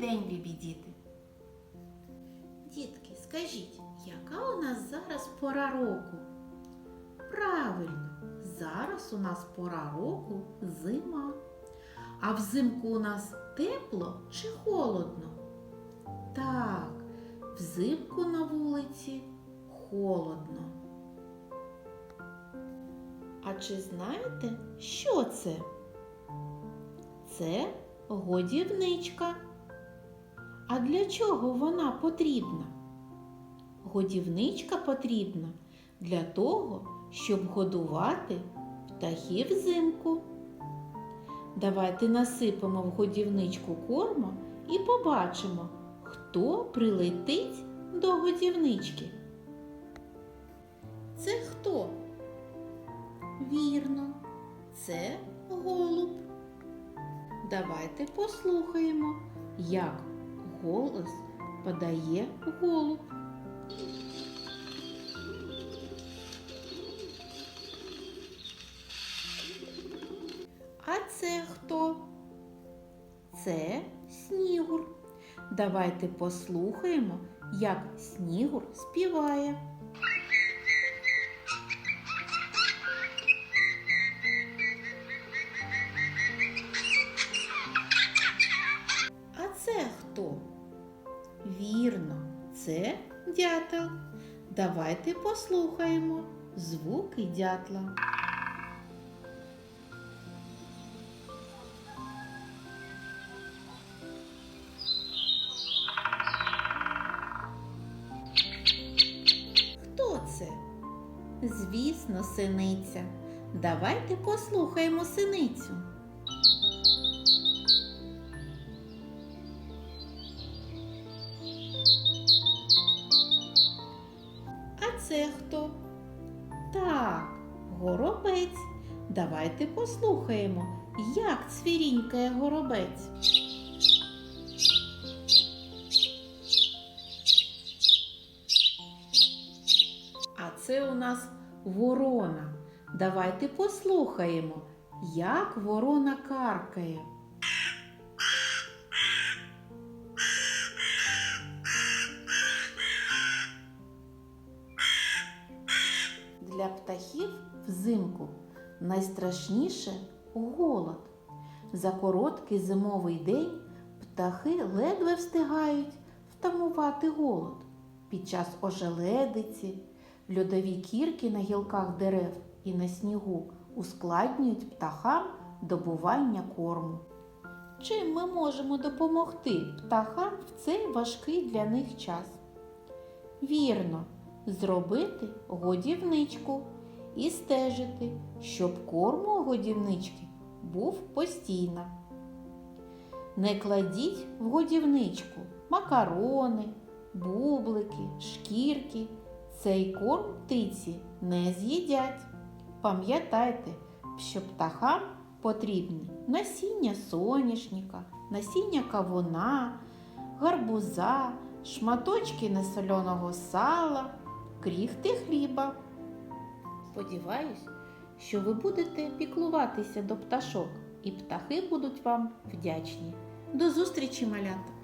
день, любі діти! Дітки, скажіть, яка у нас зараз пора року? Правильно, зараз у нас пора року зима. А взимку у нас тепло чи холодно? Так, взимку на вулиці холодно. А чи знаєте, що це? Це годівничка. А для чого вона потрібна? Годівничка потрібна для того, щоб годувати птахів взимку. Давайте насипемо в годівничку корму і побачимо, хто прилетить до годівнички. Це хто? Вірно, це голуб. Давайте послухаємо, як голос подає голуб. А це хто? Це снігур. Давайте послухаємо, як снігур співає. Вірно, це дятел. Давайте послухаємо звуки дятла. Хто це? Звісно, синиця. Давайте послухаємо синицю. Це хто? Так, горобець. Давайте послухаємо, як цвірінькає горобець. А це у нас ворона. Давайте послухаємо, як ворона каркає. Для птахів взимку найстрашніше голод. За короткий зимовий день птахи ледве встигають втамувати голод. Під час ожеледиці льодові кірки на гілках дерев і на снігу ускладнюють птахам добування корму. Чим ми можемо допомогти птахам в цей важкий для них час? Вірно, зробити годівничку і стежити, щоб корм у годівнички був постійно. Не кладіть в годівничку макарони, бублики, шкірки. Цей корм птиці не з'їдять. Пам'ятайте, що птахам потрібні насіння соняшника, насіння кавуна, гарбуза, шматочки несоленого сала, кріхти хліба. Сподіваюсь, що ви будете піклуватися до пташок, і птахи будуть вам вдячні. До зустрічі, малята!